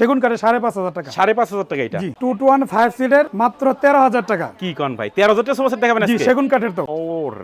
সেগুন কাঠে সাড়ে পাঁচ হাজার টাকা। সাড়ে পাঁচ হাজার টাকা এটা? টু টু ওয়ান ফাইভ সিটের মাত্র তেরো হাজার টাকা। কি কন ভাই? তেরো হাজার টাকা সোফা দেখাবেন সেগুন কাঠের তো। ও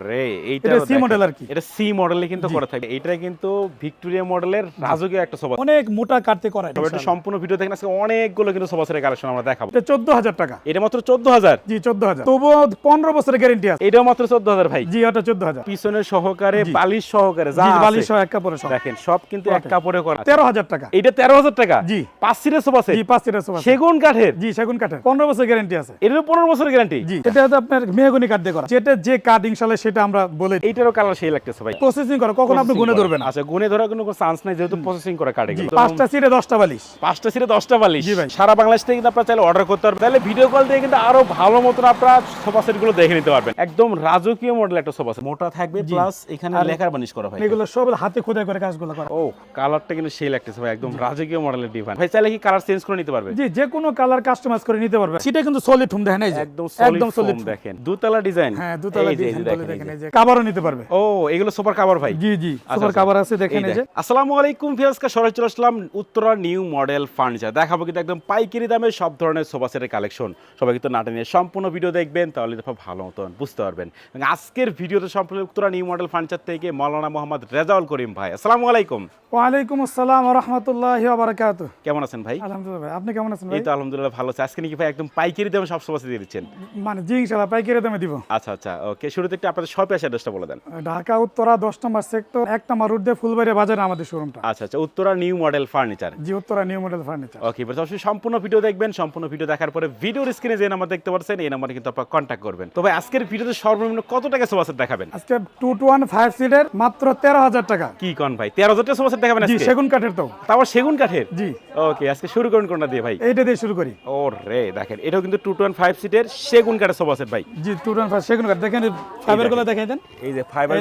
রে এইটা এটা দেখেন। model আর কি। এটা সি মডেলে কিন্তু করা থাকে এটা কিন্তু ভিক্টোরিয়া মডেলের রাজকীয় একটা সোফা অনেক মোটা কাটতে করা তবে এটা সম্পূর্ণ ভিডিও দেখেন আজকে অনেকগুলো কিন্তু সোফা সেটের কালেকশন আমরা দেখাবো। এটা চোদ্দ হাজার টাকা। এটা মাত্র চোদ্দ হাজার? জি চোদ্দ হাজার। তবুও পনেরো বছরের গ্যারেন্টি আছে। এটাও মাত্র চোদ্দ হাজার ভাই। জি ওটা চোদ্দ হাজার। পিছনের সহকারে। বালিশ সহকারে যা বালিশ সহ এক কাপড়ে দেখেন সব কিন্তু এক. কাপড়ে করা তেরো হাজার টাকা। এটা তেরো হাজার টাকা? জি। পাঁচ সিটের সোফা সেট জি পাঁচ সিটের সোফা সেগুন কাঠের? জি সেগুন কাঠের। পনেরো বছর গ্যারেন্টি আছে। এটারও পনেরো বছরের গ্যারান্টি? জি এটা হচ্ছে আপনার মেহগনি কাঠ দিয়ে করা। যেটা যে কাঠ ইনশাল্লাহ সেটা আমরা বলে এইটারও কালার সেই লাগতেছে ভাই। প্রসেসিং করা কখন আপনি গুনে ধরবেন আচ্ছা গুনে ধরার কোনো চান্স নাই যেহেতু প্রসেসিং করা কাটে জি পাঁচটা সিটে দশটা বালিশ। পাঁচটা সিটে দশটা বালিশ। জি ভাই। সারা বাংলাদেশ থেকে কিন্তু আপনারা চাইলে অর্ডার করতে পারবেন। তাহলে ভিডিও কল দিয়ে কিন্তু আরও ভালো মতন আপনারা সোফা সেটগুলো দেখে নিতে পারবেন। একদম রাজকীয় মডেল একটা সোফা সেট মোটা থাকবে প্লাস এখানে লেখার বানিশ করা ভাই এগুলো সব হাতে খোদাই করে কাজগুলো করা। ও কালারটা কিন্তু সেই লাগতেছে ভাই একদম রাজকীয় মডেলের ডিভাইন ভাই চাইলে কি কালার চেঞ্জ করে নিতে পারবে। জি যে কোনো কালার কাস্টমাইজ করে নিতে পারবে। সেটা কিন্তু সলিড ফোম দেখেন এই যে। একদম একদম সলিড দেখেন। দুতলা ডিজাইন হ্যাঁ দুতলা ডিজাইন দেখেন, এই যে। কাভারও নিতে পারবে। ও এগুলো সুপার কাভার ভাই। জি জি আচ্ছা, সুপার আচ্ছা। কাভার আছে দেখেন এই যে। আসসালামু আলাইকুম ফিয়াজকা সরাই চলে আসলাম উত্তরা নিউ মডেল ফার্নিচার দেখাবো কিন্তু একদম পাইকারি দামে সব ধরনের সোফা সেটের কালেকশন সবাই কিন্তু নিয়ে সম্পূর্ণ ভিডিও দেখবেন তাহলে দেখো ভালো মতন বুঝতে পারবেন। আজকের ভিডিওতে সম্পূর্ণ উত্তরা নিউ মডেল ফার্নিচার থেকে মৌলানা মোহাম্মদ রেজাউল করিম ভাই। আসসালামু আলাইকুম। ওয়ালাইকুম আসসালাম ওয়া রাহমাতুল্লাহি বারাকাতু কেমন আছেন ভাই? আলহামদুলিল্লাহ ভাই আপনি কেমন আছেন ভাই? এই তো আলহামদুলিল্লাহ ভালো আছে। আজকে নাকি ভাই একদম পাইকারি দামে সব সোফা দিয়ে দিচ্ছেন। মানে জি ইনশাআল্লাহ পাইকারি দামে দিব। আচ্ছা আচ্ছা ওকে। শুরুতে একটু আপনাদের শপে এসে অ্যাড্রেসটা বলে দেন। ঢাকা উত্তরা দশ নম্বর সেক্টর এক নম্বর রোড দিয়ে ফুলবাড়ি বাজারে আমাদের শোরুমটা আচ্ছা আচ্ছা উত্তরা নিউ মডেল ফার্নিচার জি Uttara new model furniture okay এবার অবশ্যই সম্পূর্ণ ভিডিও দেখবেন সম্পূর্ণ ভিডিও দেখার পরে ভিডিওর স্ক্রিনে যে নাম্বার দেখতে পাচ্ছেন এই নাম্বারে কিন্তু আপনারা কন্ট্যাক্ট করবেন। তবে আজকের ভিডিওতে সর্বনিম্ন কত টাকা সোফা দেখাবেন? আজকে টু টু ওয়ান ফাইভ সিটের মাত্র তেরো হাজার টাকা। কি কন ভাই? তেরো হাজার টাকা সোফা দেখাবেন জি সেগুন কাঠের তো। তারপর সেগুন কাঠের? জি। ওকে আজকে শুরু করুন কোনটা দিয়ে ভাই? এইটা দিয়ে শুরু করি। ও রে দেখেন এটাও কিন্তু টু টোয়েন্টি ফাইভ সিটের সেগুন কাঠের সোফা সেট ভাই। জি টু টু ওয়ান ফাইভ সেগুন কাঠ। দেখেন ফাইবারগুলো দেখাই দেন। এই যে ফাইবার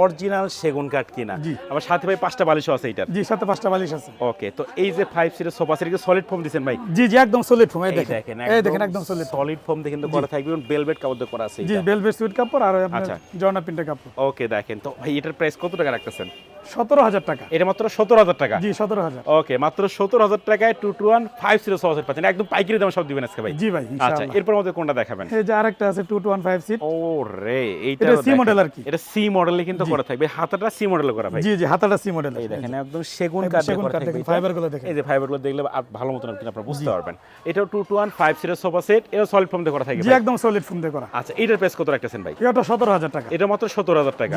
অরিজিনাল সেগুন কাঠ কিনা। জি। আবার সাথে ভাই পাঁচটা বালিশও আছে এইটার। জি সাথে পাঁচটা বালিশ আছে। ওকে তো এই যে ফাইভ সিটের সোফা সেট সলিড ফোম দিচ্ছেন ভাই? জি জি একদম সলিড ফোম এই দেখেন। এই দেখেন একদম সলিড সলিড ফোম দিয়ে কিন্তু করা থাকবে বেলভেট কাপড় দিয়ে করা আছে জি বেলভেট সুইট কাপড় আর আচ্ছা। জর্না প্রিন্টের কাপড়। ওকে দেখেন তো ভাই এটার প্রাইস কত টাকা রাখতেছেন? সতেরো হাজার টাকা। এটা মাত্র সতেরো হাজার টাকা? জি সতেরো হাজার। ওকে মাত্র সতেরো হাজার টাকায় two two one five zero পাচ্ছেন। একদম পাইকারি দাম সব দিবেন আজকে ভাই। জি ভাই আচ্ছা এরপর কোনটা দেখাবেন? এই যে আরেকটা আছে two two one five seat ও রে এইটা C model আর কি। এটা সি মডেলে কিন্তু করা থাকবে। হাতাটা সি মডেলে করা ভাই। জি জি হাতাটা সি মডেল এই দেখেন একদম সেগুন কাঠ সেগুন কাঠ দেখেন, দেখেন। এই যে ফাইবারগুলো দেখলে ভালো মতন আপনি আপনারা বুঝতে পারবেন। এটাও two two one five zero sofa set এটা সলিড ফর্ম দিয়ে করা থাকবে জি একদম সলিড ফোম দিয়ে করা। আচ্ছা এটার প্রাইস কত রাখতেছেন ভাই? এটা সতেরো হাজার টাকা। এটা মাত্র সতেরো হাজার টাকা।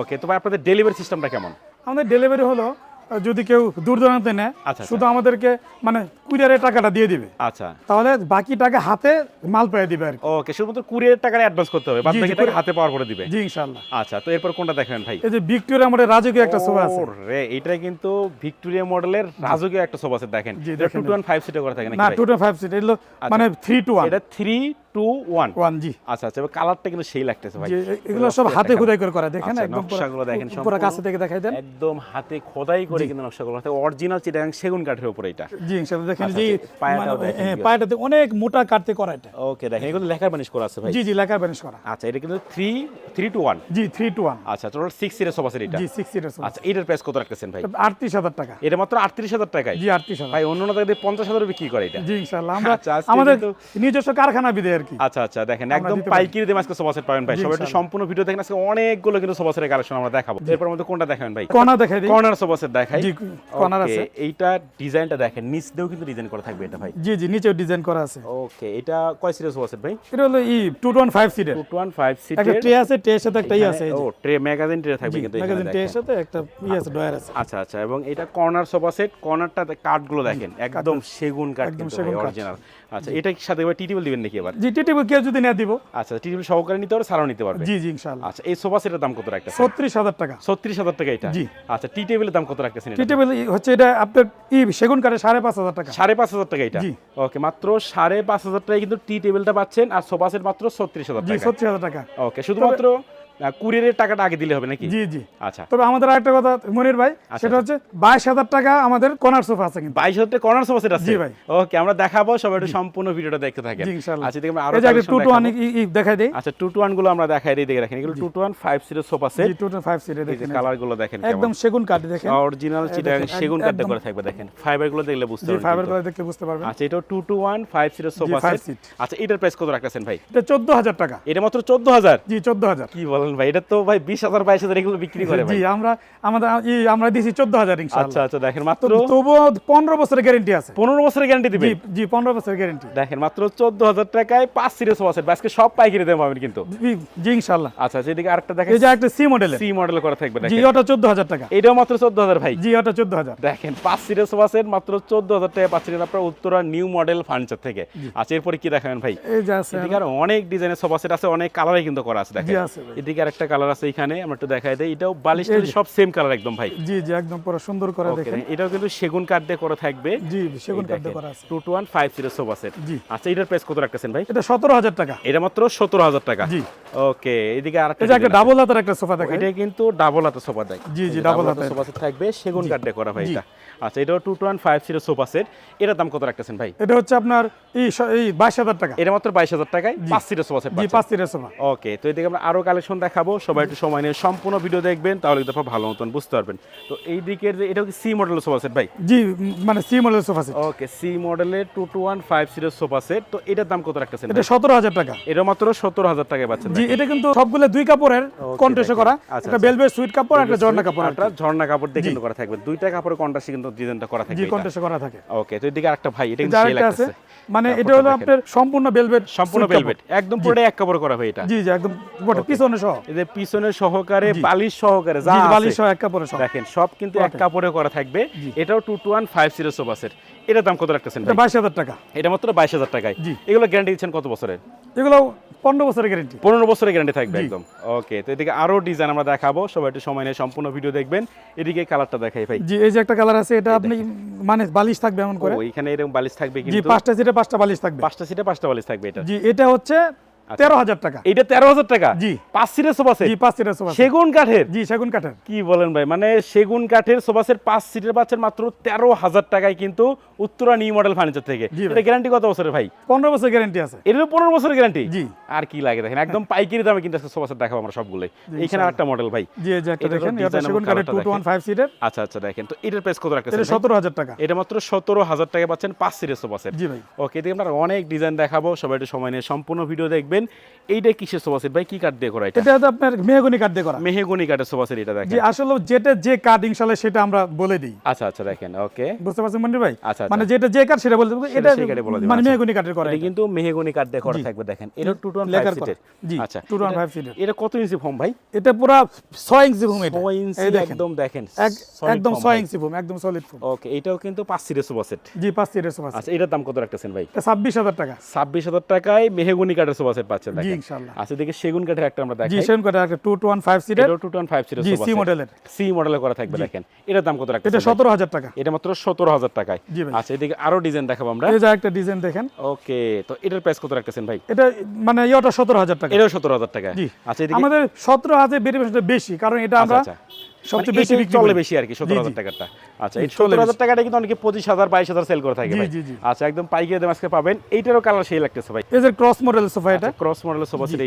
ওকে তো ভাই আপনাদের ডেলিভারি সিস্টেমটা কেমন? আমাদের ডেলিভারি হলো যদি কেউ দূর দূরান্তে নেয় আচ্ছা, শুধু আমাদেরকে মানে কুরিয়ারের টাকাটা দিয়ে দিবে। আচ্ছা। তাহলে বাকি টাকা হাতে মাল পেয়ে দিবে আর ওকে শুধুমাত্র কুড়ির টাকা অ্যাডভান্স করতে হবে বাদ বাকি টাকা হাতে পাওয়ার পরে দিবে। জি ইনশাআল্লাহ। আচ্ছা তো এরপর কোনটা দেখেন ভাই? এই যে ভিক্টোরিয়া মডেলের রাজকীয় একটা সোফা আছে। রে এটা কিন্তু ভিক্টোরিয়া মডেলের রাজকীয় একটা সোফা সেট দেখেন। জি, এটা দেখেন। টু টু ওয়ান ফাইভ সিটে করা থাকে না টু ফাইভ সিট এগুলো মানে থ্রি টু ওয়ান এটা থ্রি টু ওয়ান। ওয়ান জি। আচ্ছা আচ্ছা কালারটা কিন্তু সেই লাগতেছে ভাই। এগুলো সব হাতে খোদাই করে করা দেখেন আচ্ছা, একদম নকশাগুলো দেখেন পুরো কাছে থেকে দেখাই দেন। একদম হাতে খোদাই করে কিন্তু নকশাগুলো। অরিজিনাল চিটাগাং সেগুন কাঠের উপরে এটা। জি ইনশাআল্লাহ দেখেন আচ্ছা, পায়াটাও মানে, দেখেন হ্যাঁ, পায়াটাতে অনেক মোটা কাটতে করা এটা। ওকে দেখেন এগুলো লেখার বানিশ করা আছে ভাই। জি জি লেখার ব্যানিশ করা। আচ্ছা এটা কিন্তু থ্রি থ্রি টু ওয়ান জি থ্রি টু ওয়ান আচ্ছা টোটাল সিক্স সিটের সোফা সেট এটা। জি সিক্স সিটের সোফা আচ্ছা এটার প্রাইস কত রাখতেছেন ভাই? আটত্রিশ হাজার টাকা। এটা মাত্র আটত্রিশ হাজার টাকায়। জি আটত্রিশ হাজার। ভাই অন্য না দিয়ে পঞ্চাশ হাজার বিক্রি করে এটা। জি ইনশাআল্লাহ আমরা আচ্ছা, আমাদের কিন্তু- নিজস্ব কারখানা বিদে আর কি আচ্ছা আচ্ছা দেখেন একদম পারি। আজকে সোফা পাবেন ভাই। সবাই একটু সম্পূর্ণ ভিডিও দেখেন আজকে অনেকগুলো কিন্তু সোফা সেটের কালেকশন আমরা দেখাবো। এরপর মধ্যে কোনটা দেখাবেন ভাই? কণা দেখাই দিই। কর্নার সোফা সেট দেখাই। জি, Okay, আছে। এইটা ডিজাইনটা দেখেন নিচ দিয়েও কিন্তু ডিজাইন করা থাকবে এটা ভাই। জি জি নিচেও ডিজাইন করা আছে। ওকে এটা কয় সিটের সোফা সেট ভাই? এটা হলো ই টু ওয়ান ফাইভ সিটের ফাইভ একটা ট্রে আছে ট্রের সাথে একটা ই আছে ও ট্রে ম্যাগাজিন ট্রে থাকবে কিন্তু ম্যাগাজিন দেখেন। সাথে একটা ই আছে ডয়ার আছে। আচ্ছা আচ্ছা এবং এটা কর্নার সোফা সেট কর্নারটা কাঠগুলো দেখেন। একদম সেগুন কাঠ একদম কিন্তু অরিজিনাল আচ্ছা এটা সাথে টি টেবিল দিবেন নাকি এবার? জি টি টেবিল কেউ যদি না দিব। আচ্ছা টি টেবিল সহকারে নিতে পারবে সারাও নিতে পারবে। জি জি ইনশাআল্লাহ। আচ্ছা এই সোফা সেটের দাম কত রাখতেছেন? ছত্রিশ হাজার টাকা। ছত্রিশ হাজার টাকা এটা? জি। আচ্ছা টি টেবিলের দাম কত রাখতেছেন টি? টেবিল হচ্ছে এটা আপনার ই সেগুন কাঠে সাড়ে পাঁচ হাজার টাকা। সাড়ে পাঁচ হাজার টাকা এটা? জি। ওকে মাত্র সাড়ে পাঁচ হাজার টাকায় কিন্তু টি টেবিলটা পাচ্ছেন আর সোফা সেট মাত্র ছত্রিশ হাজার জি টাকা ছত্রিশ হাজার টাকা। ওকে শুধুমাত্র কুরিয়ারের টাকাটা আগে দিলে হবে নাকি? জি জি। আচ্ছা। তবে আমাদের আরেকটা কথা মনির ভাই সেটা হচ্ছে বাইশ হাজার টাকা আমাদের কর্নার সোফা আছে কিন্তু। বাইশ হাজার কর্নার সোফা সেট জি ভাই। ওকে আমরা দেখাবো সবাই একটু সম্পূর্ণ ভিডিওটা দেখতে থাকেন। আচ্ছা আরও টু টু ওয়ান দেখাই দেই। আচ্ছা টু টু ওয়ানগুলো আমরা দেখাই দিই দেখে রাখেন। এগুলো two two one five sofa set two two five দেখেন। কালারগুলো দেখেন একদম সেগুন কাঠ দেখেন। অরিজিনাল দেখেন, সেগুন করে থাকবে দেখেন। ফাইবারগুলো দেখলে বুঝতে পারবেন ফাইবার। করে দেখলে বুঝতে পারবেন। আচ্ছা এটা two two one five zero sofa set আচ্ছা এটার প্রাইস কত রাখতেছেন ভাই? এটা চোদ্দ হাজার টাকা। এটা মাত্র চোদ্দ হাজার? জি চোদ্দ হাজার। কি বলেন? ভাই এটা তো ভাই বিশ হাজার বাইশ হাজার এগুলো বিক্রি করে ভাই। জি আমরা আমাদের আমরা দিছি চোদ্দ হাজার আচ্ছা আচ্ছা দেখেন মাত্র তবুও পনেরো বছরের গ্যারেন্টি আছে। পনেরো বছরের গ্যারান্টি দিবে জি পনেরো বছরের গ্যারেন্টি দেখেন মাত্র চোদ্দ হাজার টাকায় পাঁচ সিরিজ সোফা সেট আজকে সব পাইকারি দাম পাবেন কিন্তু। জি ইনশাআল্লাহ। আচ্ছা যেদিকে আরেকটা দেখেন এই যে একটা সি মডেলের সি মডেল করা থাকবে জি ওটা চোদ্দ হাজার টাকা। এটাও মাত্র চোদ্দ হাজার ভাই। জি ওটা চোদ্দ হাজার। দেখেন পাঁচ সিরিজ সোফা সেট মাত্র চোদ্দ হাজার টাকা পাচ্ছিলেন আপনার উত্তরা নিউ মডেল ফার্নিচার থেকে। আচ্ছা এরপরে কি দেখাবেন ভাই? এই যে আছে অনেক ডিজাইনের সোফা সেট আছে অনেক কালারে কিন্তু করা আছে দেখেন। জি, কালার আছে এখানে আমরা একটু দেখাই দেই। এটাও বালিশ সব সেম কালার একদম ভাই। জি জি একদম পুরো সুন্দর করে দেখেন। এটাও কিন্তু সেগুন কাঠ দিয়ে করা থাকবে। জি সেগুন কাঠ দিয়ে করা আছে। সোফা সেট জি। আচ্ছা এটার প্রাইস কত রাখতেছেন ভাই? এটা সতেরো হাজার টাকা। এটা মাত্র সতেরো হাজার টাকা। জি। ওকে এদিকে আরেকটা একটা ডাবল হাতের একটা সোফা দেখাই। এটা কিন্তু ডাবল হাতে সোফা জি, জি, double হাতের। সোফা সেট থাকবে সেগুন কাঠ দিয়ে করা ভাই এটা। আচ্ছা এটাও two two one five zero sofa set এটার দাম কত রাখতেছেন ভাই? এটা হচ্ছে আপনার এই স- এই বাইশ হাজার টাকা। এটা মাত্র বাইশ হাজার টাকায় পাঁচ সিটের সোফা সেট জি পাঁচ সিটের সোফা ওকে তো এদিকে আমরা আরও কালেকশন দেখাবো। সবাই একটু সময় নিয়ে সম্পূর্ণ ভিডিও দেখবেন তাহলে কিন্তু ভালো মতন বুঝতে পারবেন। তো এই দিকের যে এটা কি সি মডেলের সোফা সেট ভাই? জি মানে সি মডেলের সোফা সেট ওকে সি মডেলের two two one five zero sofa set তো এটার দাম কত রাখতেছেন এটা সতেরো হাজার টাকা। এটা মাত্র সত্তর হাজার টাকায় পাচ্ছেন জি এটা কিন্তু সবগুলো দুই কাপড়ের কন্টেস্ট করা। আচ্ছা, একটা বেলভেট সুইট কাপড় একটা ঝর্ণা কাপড় একটা ঝর্ণা কাপড় দিয়ে কিন্তু করা থাকবে। দুইটা কাপড়ের কন্ট্রাস্টে কিন্তু ডিজাইনটা করা জি থাকবে এটা। কন্টেস্ট করা থাকে। ওকে তো এদিকে আরেকটা ভাই এটা কিন্তু একটা আছে। মানে এটা হলো। আপনার সম্পূর্ণ বেলভেট সম্পূর্ণ ভেলভেট একদম পুরোটা এক কাপড় করা ভাই এটা। জি জি একদম পিছনে সহ। এদের পিছনে সহকারে বালিশ সহকারে যা বালিশ সহ এক কাপড়ে দেখেন সব কিন্তু এক কাপড়ে করা থাকবে। এটাও two two one five zero সোফাসের এটার দাম কত রাখতেছেন বাইশ হাজার টাকা। এটা মাত্র বাইশ হাজার টাকায়। জি। এগুলো গ্যারান্টি দিচ্ছেন কত বছরের এগুলো পনেরো বছরের গ্যারেন্টি পনেরো বছরের গ্যারান্টি থাকবে একদম। ওকে তো এদিকে আরও ডিজাইন আমরা দেখাবো। সবাই একটু সময় নিয়ে সম্পূর্ণ ভিডিও দেখবেন। এদিকে কালারটা দেখাই ভাই। জি এই যে একটা কালার আছে এটা আপনি মানে বালিশ থাকবে এমন করে। এখানে এরকম বালিশ থাকবে জি কিন্তু। পাঁচটা সিটে পাঁচটা বালিশ থাকবে। পাঁচটা সিটে পাঁচটা বালিশ থাকবে এটা। জি এটা হচ্ছে তেরো হাজার টাকা। এইটা তেরো হাজার টাকা? জি। পাঁচ সিটের সোফা জি পাঁচ সিটের সোফা সেগুন কাঠের? জি সেগুন কাঠের। কি বলেন ভাই মানে সেগুন কাঠের সোফাসের পাঁচ সিটের পাচ্ছেন মাত্র তেরো হাজার টাকায় কিন্তু উত্তরা নিউ মডেল ফার্নিচার থেকে। এটা গ্যারান্টি কত বছরের ভাই? পনেরো বছর গ্যারেন্টি আছে। এটারও পনেরো বছরের গ্যারান্টি জি। আর কি লাগে দেখেন একদম পাইকারি দামে কিন্তু সোফাসেট দেখাবো আমরা সবগুলোই। এখানে একটা মডেল ভাই। জি এই একটা দেখেন এটা সেগুন কাঠের টু টু ওয়ান ফাইভ সিটের আচ্ছা আচ্ছা দেখেন। তো এটার প্রাইস কত রাখতেছেন এটা সতেরো হাজার টাকা। এটা মাত্র সতেরো হাজার টাকা পাচ্ছেন পাঁচ সিটের সোফাসেট জি ভাই। ওকে এদিকে আমরা অনেক ডিজাইন দেখাবো সবাই একটু সময় নিয়ে সম্পূর্ণ ভিডিও দেখবেন এইটা কিসের সোফা সেট ভাই কি কাঠ দিয়ে করা এটা? এটা আপনার মেহগনি কাঠ দিয়ে করা। মেহেগুনি কাঠের সোফা সেট এটা জি দেখেন আসলে যেটা যে কাঠ ইনশাল্লাহ সেটা আমরা বলে দিই। আচ্ছা আচ্ছা দেখেন ওকে। বুঝতে পারছেন মন্দির ভাই? আচ্ছা, আচ্ছা। মানে যেটা যে কাঠ সেটা বলে দেবো। এটা মানে আচ্ছা। মেহগনি কাঠের করা এটা কিন্তু মেহেগুনি কাঠ দিয়ে করা থাকবে দেখেন। এটা টু টু লেখার ফাইভ সিটের জি, আচ্ছা। 2 to 1 এটা- কত ইঞ্চি ফর্ম ভাই? এটা পুরো ছয় ইঞ্চি ভূমি এটা। ছয় ইঞ্চি একদম দেখেন একদম foam ছয় ভাই। ইঞ্চি ভূমি একদম সলিড ফোম ওকে এটাও কিন্তু পাঁচ সিটের সোফা সেট জি পাঁচ সিটের সোফা আচ্ছা এটার দাম কত রাখতেছেন ভাই? এটা ছাব্বিশ হাজার টাকা। ছাব্বিশ হাজার টাকায় মেহেগুনি কাঠের সোফা সেট পাচ্ছেন জি দেখেন। ইনশাল্লাহ আচ্ছা দেখে সেগুন কাঠের একটা আমরা জি দেখাই সেন করে একটা টু টু ওয়ান ফাইভ সিটের এটাও টু ফাইভ সিটের জি, সোফা C মডেলের। সি মডেলের করা থাকবে দেখেন। এটার দাম কত এটা ভাই? সতেরো হাজার টাকা। এটা মাত্র সতেরো হাজার টাকায়। আচ্ছা এদিকে আরও ডিজাইন দেখাবো আমরা। এই যে একটা ডিজাইন দেখেন। ওকে তো এটার প্রাইস কত রাখতেছেন ভাই? এটা মানে সতেরো হাজার টাকা। এটাও সতেরো হাজার টাকা জি। আচ্ছা এদিকে আমাদের সতেরো হাজার বেরিয়েশনটা বেশি কারণ এটা আমরা আচ্ছা, সবচেয়ে মানে বেশি বিক্রি চলে বেশি আর কি সতেরো হাজার টাকাটা আচ্ছা এই সতেরো হাজার টাকাটা কিন্তু অনেকে পঁচিশ হাজার বাইশ হাজার সেল করে থাকে। আচ্ছা একদম পাইকারি দাম আজকে পাবেন। এইটারও কালার সেই লাগতেছে ভাই। এই যে ক্রস মডেল সোফা এটা। ক্রস মডেলের সোফা সেট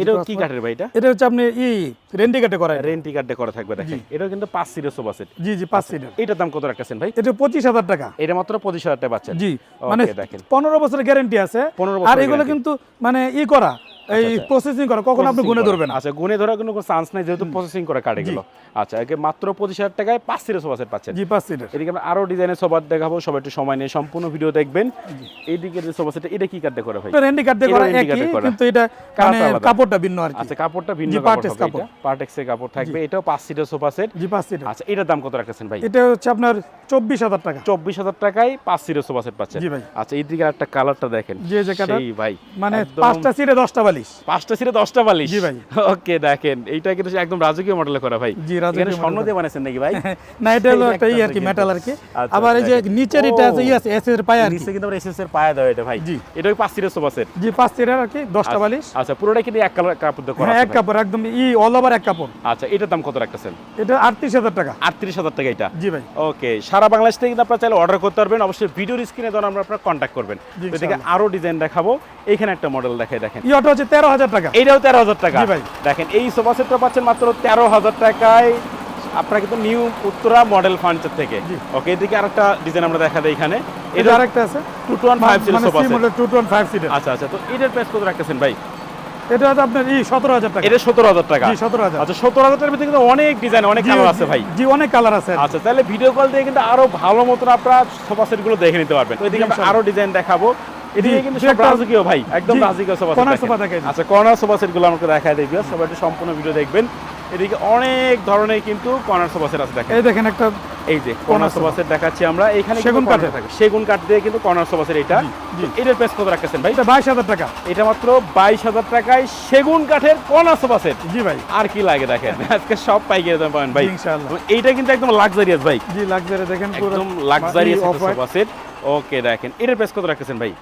এটাও কি কাঠের ভাই এটা? এটা হচ্ছে আপনি ই রেন্টি কাটে করা রেন্টি কার্ডে করা থাকবে দেখেন। এটাও কিন্তু পাঁচ সিটের সোফা সেট জি জি পাঁচ সিটের এইটার দাম কত রাখতেছেন ভাই? এটা পঁচিশ হাজার টাকা। এটা মাত্র পঁচিশ হাজার টাকা পাচ্ছেন। জি মানে দেখেন। পনেরো বছরের গ্যারেন্টি আছে। 15 আর এগুলো কিন্তু মানে ই করা। এই আচ্ছা। প্রসেসিং করা কখন আপনি গুনে ধরবেন আচ্ছা গুনে ধরার কোনো চান্স নাই যেহেতু প্রসেসিং করে কাটে গেল আচ্ছা একে মাত্র পঁচিশ হাজার টাকায় পাঁচ সিটের সোফা সেট পাচ্ছেন। জি পাঁচ সিটের এদিকে আমরা আরও ডিজাইনের সোফা দেখাবো সবাই একটু সময় নিয়ে সম্পূর্ণ ভিডিও দেখবেন। এইদিকে যে সোফা সেট এটা কি দিয়ে করা ভাই? রেন্টি কাট দিয়ে করা একই কিন্তু এটা মানে কাপড়টা ভিন্ন আর কি। আচ্ছা কাপড়টা ভিন্ন জি, কাপড় এটা। পার্টেক্সের কাপড় থাকবে এটাও পাঁচ সিটের সোফা সেট জি পাঁচ সিটের আচ্ছা এটার দাম কত রাখতেছেন ভাই? এটা হচ্ছে আপনার চব্বিশ হাজার টাকা। চব্বিশ হাজার টাকায় পাঁচ সিটের সোফা সেট পাচ্ছেন। জি ভাই। আচ্ছা এই দিকে একটা কালারটা দেখেন। যে যে সেই ভাই মানে পাঁচটা সিটে দশটা বালিশ। পাঁচটা সিটে দশটা বালিশ? জি ভাই। ওকে দেখেন এইটা কিন্তু একদম রাজকীয় মডেলে করা ভাই। জি, রাজকীয় স্বর্ণ দিয়ে বানাইছেন নাকি ভাই? না এটা হলো একটা ই আর কি মেটাল আর কি। আচ্ছা, আবার এই যে নিচের এটা আছে ও। এস এর পায়ে নিচে কিন্তু আমরা এসএস এর পায়া দেওয়া এটা ভাই। জি। এটা পাঁচ সিটের সোফা সেট। জি পাঁচ আর কি দশটা বালিশ। আচ্ছা পুরোটা কিন্তু এক কালার কাপড় দিয়ে করা হ্যাঁ এক কাপড় একদম ই অল ওভার এক কাপড়। আচ্ছা এটার দাম কত রাখতেছেন? এটা আটত্রিশ হাজার টাকা। আটত্রিশ হাজার টাকা এটা। জি ভাই। ওকে সারা বাংলাদেশ থেকে কিন্তু আপনারা চাইলে অর্ডার করতে পারবেন। অবশ্যই ভিডিওর স্ক্রিনে ধরুন আমরা আপনারা কন্ট্যাক্ট করবেন। এদিকে আরও ডিজাইন দেখাবো। এখানে একটা মডেল দেখাই দেখেন। ই অটো হচ্ছে তেরো হাজার টাকা। এইটাও তেরো হাজার টাকা। ভাই। দেখেন এই সোফা সেটটা পাচ্ছেন মাত্র তেরো হাজার টাকায়। আপনারা কিন্তু নিউ উত্তরা মডেল ফার্নিচার থেকে। ওকে এদিকে আরেকটা ডিজাইন আমরা দেখা দেই এখানে। এটা আরেকটা আছে। টু টু ওয়ান ফাইভ মানে সোফা সেট সিটের আচ্ছা আচ্ছা তো এটার প্রাইস কত রাখতেছেন ভাই? এটা আপনার ই সতেরো হাজার টাকা। এটা সতেরো হাজার টাকা। জি সতেরো হাজার। আচ্ছা সতেরো হাজার টাকার কিন্তু অনেক ডিজাইন অনেক কালার আছে ভাই। জি অনেক কালার আছে। আচ্ছা তাহলে ভিডিও কল দিয়ে কিন্তু আরও ভালো মতন আপনারা সোফা সেটগুলো দেখে নিতে পারবেন। তো এদিকে আরও ডিজাইন দেখাবো। এদিকে কিন্তু সব রাজকীয় ভাই একদম রাজকীয় সোফা আচ্ছা কর্নার সোফা সেটগুলো আমাকে দেখায় দেবে সবাই একটু সম্পূর্ণ ভিডিও দেখবেন। এদিকে অনেক ধরনের কিন্তু কর্নার সোফা সেট আছে দেখেন। এই দেখেন একটা এই যে কর্নার। সোফা সেট দেখাচ্ছি আমরা। এখানে সেগুন কাঠের। থাকে। সেগুন কাঠ দিয়ে কিন্তু কর্নার সোফা সেট এটা। এটার প্রাইস কত রাখতেছেন ভাই? এটা বাইশ হাজার টাকা। এটা মাত্র বাইশ হাজার টাকায় সেগুন কাঠের কর্নার সোফা সেট জি ভাই। আর কি লাগে দেখেন? আজকে সব পাইকারি দাম পাবেন ভাই। ইনশাআল্লাহ। এইটা কিন্তু একদম লাক্সারিয়াস ভাই। জি লাক্সারি দেখেন পুরো একদম লাক্সারিয়াস সোফা সেট ওকে দেখেন। এটার প্রাইস কত রাখতেছেন ভাই?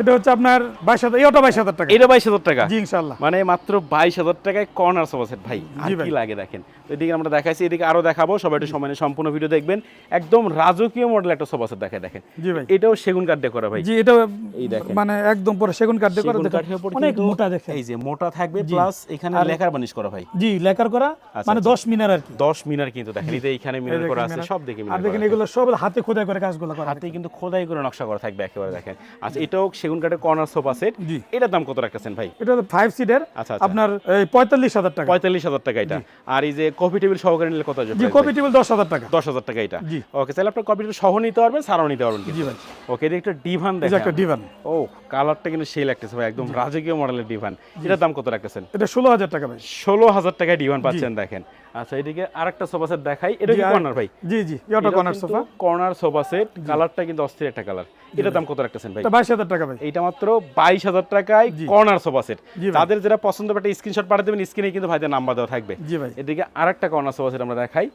এটা হচ্ছে আপনার বাইশ হাজার এই ওটা বাইশ হাজার টাকা। এটা বাইশ হাজার টাকা। জি ইনশাল্লাহ মানে মাত্র বাইশ হাজার টাকায় কর্নার সোফা সেট ভাই। আর কি লাগে দেখেন। এদিকে আমরা দেখাইছি এদিকে আরও দেখাবো। সবাই একটু সময় সম্পূর্ণ ভিডিও দেখবেন। একদম রাজকীয় মডেল একটা সোফা সেট দেখায় দেখেন। জি ভাই। এটাও সেগুন কাঠ দিয়ে করা ভাই। জি এটা এই দেখেন। মানে একদম পুরো সেগুন কাঠ দিয়ে করা। দেখেন। অনেক মোটা দেখেন। এই যে মোটা থাকবে প্লাস এখানে লেখার বানিশ করা ভাই। জি লেকার করা আচ্ছা, মানে আচ্ছা। দশ মিনার আর কি। দশ মিনার কিন্তু দেখেন এই এখানে মিনার করা আছে সব দেখে আর দেখেন এগুলো সব হাতে খোদাই করে কাজগুলো করা হাতে কিন্তু খোদাই করে নকশা করা থাকবে একেবারে দেখেন। আচ্ছা এটাও সেগুন কাঠের কর্নার সোফা সেট জি। এটার দাম কত রাখতেছেন ভাই? এটা ফাইভ সিটের আচ্ছা, আচ্ছা। আপনার এই পঁয়তাল্লিশ হাজার টাকা। পঁয়তাল্লিশ হাজার টাকা এটা। আর এই যে কফি টেবিল সহকারে নিলে কত জি ভাই? টেবিল দশ হাজার টাকা। দশ হাজার টাকা এটা। জি। ওকে তাহলে আপনার কপি টেবিল সহ নিতে পারবেন সারাও নিতে পারবেন জি ভাই। ওকে এটা একটা ডিভান দেখেন একটা ডিভান ও কালারটা কিন্তু সেই লাগতেছে ভাই একদম রাজকীয় মডেলের ডিভান এটার দাম কত রাখতেছেন? এটা ষোলো হাজার টাকা ভাই। ষোলো হাজার টাকায় ডিভান পাচ্ছেন দেখেন। আচ্ছা এদিকে আরেকটা সোফা সেট দেখাই। এটা কি কর্নার ভাই? জি জি এটা corner sofa corner sofa set কালারটা কিন্তু অস্থির একটা কালার। এটার দাম কত রাখতেছেন ভাই? এটা বাইশ হাজার টাকা ভাই। এইটা মাত্র বাইশ হাজার টাকায় কর্নার সোফা সেট তাদের যেটা পছন্দ হবে একটা স্ক্রিনশট পাঠিয়ে দেবেন স্ক্রিনে কিন্তু ভাইদের নাম্বার দেওয়া থাকবে। জি ভাই। এদিকে আরেকটা কর্নার সোফা সেট আমরা দেখাই।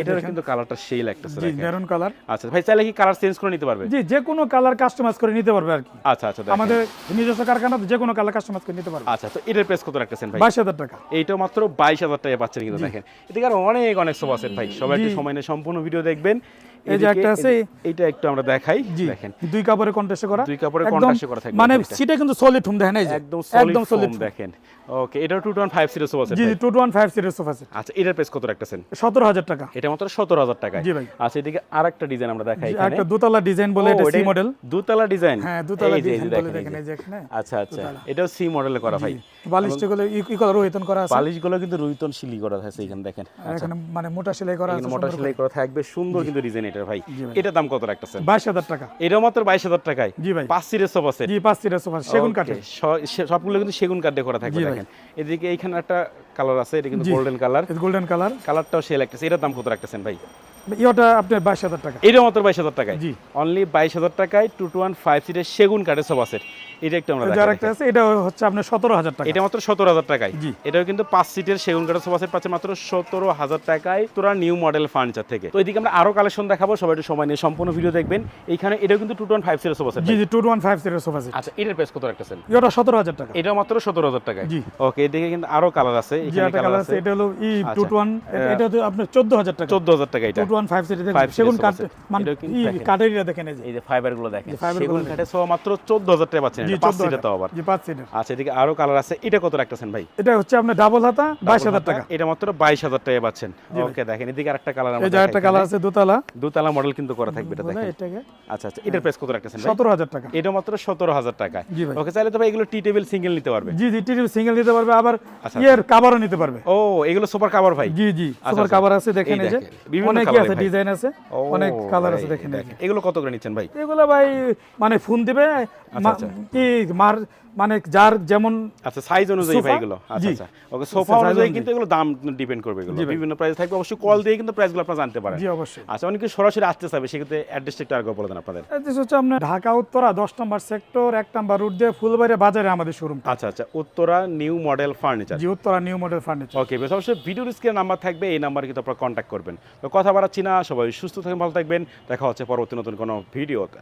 এটার কিন্তু কালারটা সেই লাগতেছে জি মেরুন কালার আচ্ছা ভাই চাইলে কি কালার চেঞ্জ করে নিতে পারবে? জি যে কোনো কালার কাস্টমাইজ করে নিতে পারবে আর কি। আচ্ছা আচ্ছা আমাদের নিজস্ব কারখানা যে কোনো কালার কাস্টমাইজ করে নিতে পারবে। আচ্ছা তো এটার প্রেস কত রাখতেছেন ভাই? বাইশ হাজার টাকা। এইটাও মাত্র বাইশ হাজার টাকা পাচ্ছেন কিন্তু দেখেন। এদিকে আরও অনেক অনেক সোফা সেট ভাই। সবাই একটু সময় নিয়ে সম্পূর্ণ ভিডিও দেখবেন। এই যে একটা আছে, এইটা একটু আমরা দেখাই দেখেন। দুই কাপড়ে করা। দুই কাপড়ে করা থাকবে মানে। সিটে কিন্তু সলিড হুম দেখেন এই যে। একদম একদম সলিড দেখেন। ওকে এটা two one five zero sofa set জি জি টু টু ওয়ান ফাইভ সিটের সোফা সেট আচ্ছা এটার প্রেস কত রাখতেছেন? সতেরো হাজার টাকা। এটা মাত্র সতেরো হাজার টাকা জি ভাই। আচ্ছা এদিকে আরেকটা ডিজাইন আমরা দেখাই এখানে। একটা দোতলা ডিজাইন বলে এটা সি মডেল দুতলা ডিজাইন হ্যাঁ দুতলা ডিজাইন বলে দেখেন, এই যে। এখানে আচ্ছা আচ্ছা। এটাও সি মডেলে করা ভাই। বালিশটা গুলো ই করা রোহিতন করা আছে। বালিশগুলো কিন্তু রুইতন শিলি করা আছে এখানে দেখেন। এখানে মানে মোটা সেলাই করা আছে মোটা সেলাই করা। থাকবে সুন্দর কিন্তু ডিজাইন এটার ভাই এটা দাম কত রাখতেছেন? বাইশ হাজার টাকা। এটা মাত্র বাইশ হাজার টাকায়? জি ভাই। পাঁচ সিরিজ সোফা সেট? জি পাঁচ সিটের সোফা সেগুন কাঠে সবগুলো কিন্তু সেগুন কাঠে করা থাকে দেখেন। এদিকে এইখানে একটা কালার আছে এটা কিন্তু গোল্ডেন কালার গোল্ডেন কালার কালারটাও সে একটা এটার দাম কত রাখতেছেন ভাই? আপনার বাইশ হাজার টাকা। এটা মাত্র বাইশ হাজার টাকায়। জি। অনলি বাইশ হাজার টাকায় টু টু ওয়ান ফাইভ সিটের সেগুন কাঠের সোফা সেট এটা একটু আমরা যার একটা আছে এটা হচ্ছে আপনার সতেরো হাজার টাকা। এটা মাত্র সতেরো হাজার টাকায়। জি। এটাও কিন্তু পাঁচ সিটের সেগুন কাঠের সোফা সেট পাচ্ছে মাত্র সতেরো হাজার টাকায় তোরা নিউ মডেল ফার্নিচার থেকে। তো এদিকে আমরা আরও কালেকশন দেখাবো সবাই একটু সময় নিয়ে সম্পূর্ণ ভিডিও দেখবেন। এখানে এটাও কিন্তু টু টু ওয়ান ফাইভ সিটের সোফা সেট জি জি টু ওয়ান ফাইভ সিটের সোফা সেট আচ্ছা এটার প্রেস কত রাখতেছেন? ইওটা সতেরো হাজার টাকা। এটা মাত্র সতেরো হাজার টাকায়। জি। ওকে এদিকে কিন্তু আরও কালার আছে এখানে কালার আছে। এটা হলো ই আচ্ছা। টু ওয়ান এটা হচ্ছে আপনার চোদ্দ হাজার টাকা। চোদ্দ হাজার টাকা এটা। Two one five Five series সেগুন কাঠ মানে দেখেন। কাঠের দেখেন এই যে। ফাইবারগুলো দেখেন। সেগুন কাঠে সহ মাত্র চোদ্দ হাজার টাকা পাচ্ছেন এটা পাঁচ চোদ্দ তো আবার। জি পাঁচ সিটের আচ্ছা এদিকে আরও কালার আছে এটা কত রাখতেছেন ভাই? এটা হচ্ছে আপনার ডাবল হাতা বাইশ হাজার টাকা। এটা মাত্র বাইশ হাজার টাকা পাচ্ছেন। ওকে দেখেন এদিকে আরেকটা কালার এই যে একটা কালার আছে দোতলা। দুতলা মডেল কিন্তু করা থাকবে এটা দেখেন। আচ্ছা আচ্ছা এটার প্রাইস কত রাখতেছেন ভাই? সতেরো হাজার টাকা। এটা মাত্র সতেরো হাজার টাকা ওকে চাইলে তো ভাই এগুলো টি টেবিল সিঙ্গেল নিতে পারবে। জি জি টিভি সিঙ্গেল নিতে পারবে আবার আচ্ছা, ইয়ের কাভারও নিতে পারবে। ও এগুলো সুপার কাভার ভাই। জি জি আচ্ছা, সুপার আচ্ছা। কাভার আছে দেখেন এই এই যে। দেখেন, বিভিন্ন আছে ডিজাইন আছে অনেক কালার আছে দেখেন এগুলো কত করে নিচ্ছেন ভাই? এগুলো ভাই মানে ফোন দিবে আচ্ছা। কি মার মানে যার যেমন আচ্ছা সাইজ অনুযায়ী ভাই এগুলো। আচ্ছা আচ্ছা। ওকে সোফা অনুযায়ী। কিন্তু এগুলো দাম ডিপেন্ড করবে এগুলো। বিভিন্ন প্রাইস থাকবে অবশ্যই কল দিয়ে কিন্তু প্রাইসগুলো আপনারা জানতে পারেন। জি অবশ্যই। আচ্ছা অনেকে সরাসরি আসতে চাবে সেক্ষেত্রে অ্যাড্রেসটা একটু আগে বলে দেন আপনাদের। অ্যাড্রেস হচ্ছে আপনার ঢাকা উত্তরা দশ নম্বর সেক্টর এক নম্বর রুট দিয়ে ফুলবাড়ি বাজারে আমাদের শোরুম আচ্ছা আচ্ছা উত্তরা নিউ মডেল ফার্নিচার জি Uttara new model furniture okay বেশ অবশ্যই ভিডিওর স্ক্রিনে নাম্বার থাকবে এই নাম্বারে কিন্তু আপনারা কন্ট্যাক্ট করবেন। তো কথা বাড়াচ্ছি না সবাই সুস্থ থাকবেন ভালো থাকবেন। দেখা হচ্ছে পরবর্তী নতুন কোনো ভিডিওতে।